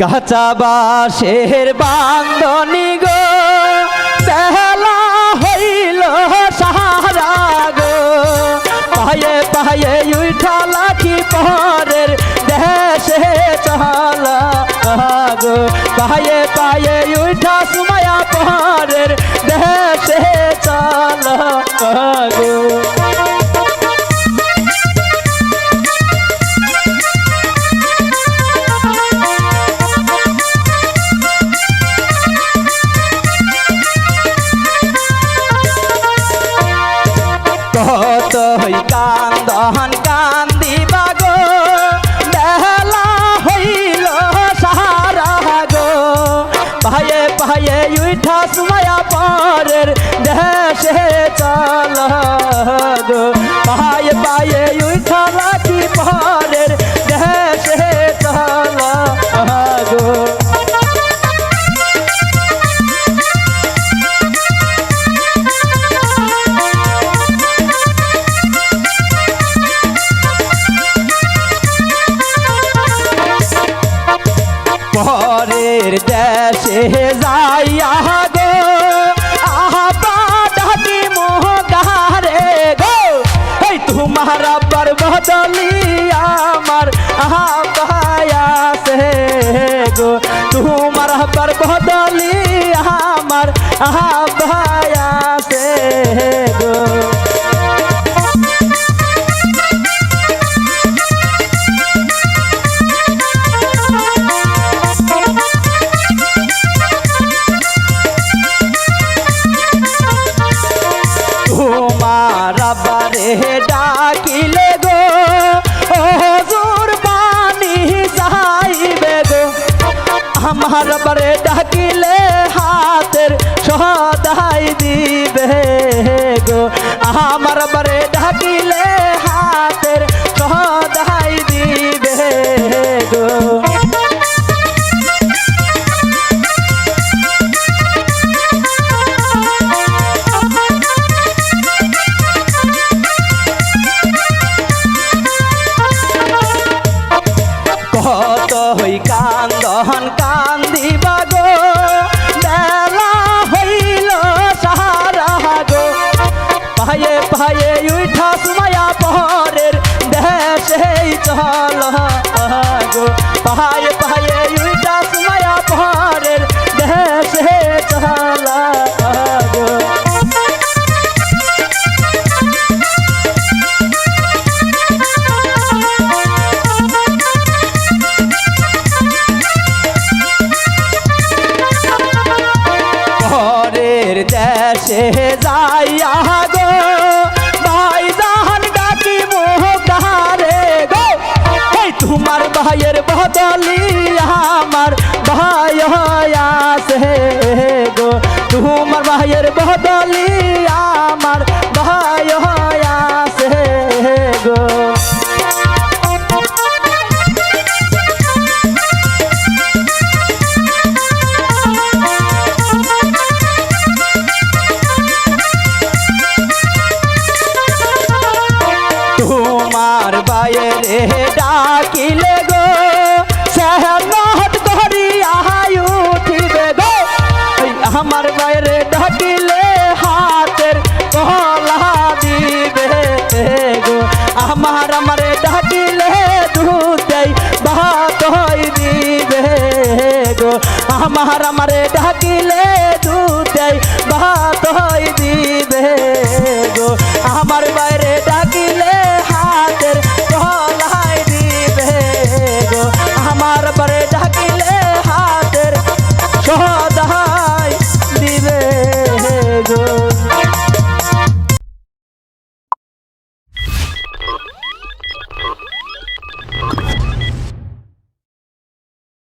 কাঁচা বাসের বান্ধনি গো, বেলা হইল সাহারা গো। পায়ে পায়ে উঠলা কি পরের দেশে চলা গো। পায়ে পায়ে উঠা সুমায়া পরের দেশে চলা গো। কান্দন কান্দি বাগো বেলা হইল সাহারা গো। পায়ে পায়ে উঠা সুমায়া পরের দেশে চল গো। পায়ে পায়ে পরের দেশে যাইয়া গো। আহা ডাকি মোহ গারে গো। এই তোমার আবার বদলি আমার আহা সে গো। তোমার আবার বদলি আমার আহা সে গো। পায়ে পায়ে উঠা সুমায়া পরের দেশে চল দেশে যাইয়া গো, ভাই জাহান ডাকি মোহ কাহারে গো। এই তোমার ভাইয়ের বদলি আমার ভাই আছে গো তোমার ভাইয়ের বদলি আমার ভাই আছে গো তোমার বাইরে ডাকিলে গো আমার বাইরে ডাকিলে হাতের কলা দিবে। গো, আমার, আমারে ডাকিলে দুধেই হই দিবে। গো, আমার, আমারে ডাকিলে দুধেই হই দিবে। গো, আমার বাইরে ডাকিলে হাতের কলাই দিবে। গো, আমার বারে ডাকিলে হাতের সহ